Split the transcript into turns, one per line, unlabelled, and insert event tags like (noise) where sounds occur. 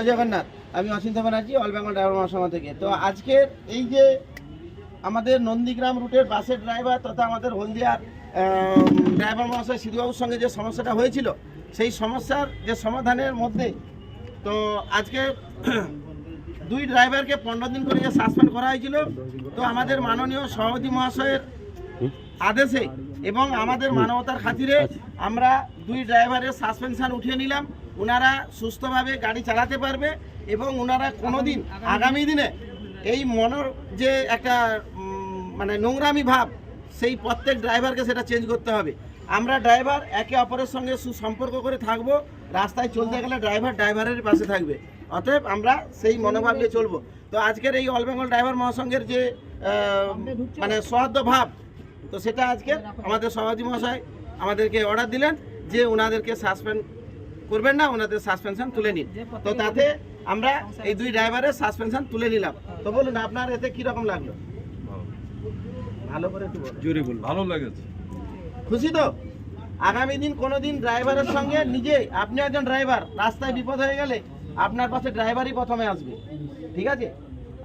জয় জগন্নাথ, আমি Achinta Banerjee all Bengal driver Mahasabha থেকে। তো আজকের এই যে আমাদের নন্দীগ্রাম রুটের বাসের ড্রাইভার তথা আমাদের হলদিয়ার ড্রাইভার মহাশয় সিধুবাবুর সঙ্গে যে সমস্যাটা হয়েছিল, সেই সমস্যার যে সমাধানের মধ্যে, তো আজকে (clears throat) দুই ড্রাইভারকে পনেরো দিন করে যে সাসপেন্ড করা হয়েছিল, তো আমাদের মাননীয় সভাপতি মহাশয়ের আদেশে এবং আমাদের মানবতার খাতিরে আমরা দুই ড্রাইভারের সাসপেনশন উঠিয়ে নিলাম। ওনারা সুস্থভাবে গাড়ি চালাতে পারবে এবং ওনারা কোনোদিন আগামী দিনে এই মনের যে একটা মানে নোংরামি ভাব, সেই প্রত্যেক ড্রাইভারকে সেটা চেঞ্জ করতে হবে। আমরা ড্রাইভার একে অপরের সঙ্গে সুসম্পর্ক করে থাকব, রাস্তায় চলতে গেলে ড্রাইভার ড্রাইভারের পাশে থাকবে। অতএব আমরা সেই মনোভাব নিয়ে চলবো। তো আজকের এই অল বেঙ্গল ড্রাইভার মহাসংঘের যে মানে সৌহার্দ্য ভাব, তো সেটা আজকে আমাদের সভাপতি মহাশয় আমাদেরকে অর্ডার দিলেন যে ওনাদেরকে সাসপেন্ড করবেন না ওনাদের সাসপেনশন তুলে নিন। তো তাতে আমরা এই দুই ড্রাইভারের সাসপেনশন তুলে নিলাম। তো বলুন আপনার এতে কীরকম লাগল? ভালো করে একটু বলুন।
জোরে বলুন। ভালো লেগেছে।
খুশি তো? আগামী দিন কোনো দিন ড্রাইভারের সঙ্গে নিজে আপনি একজন ড্রাইভার রাস্তায় বিপদ হয়ে গেলে আপনার পাশে ড্রাইভারই প্রথমে আসবে। ঠিক আছে?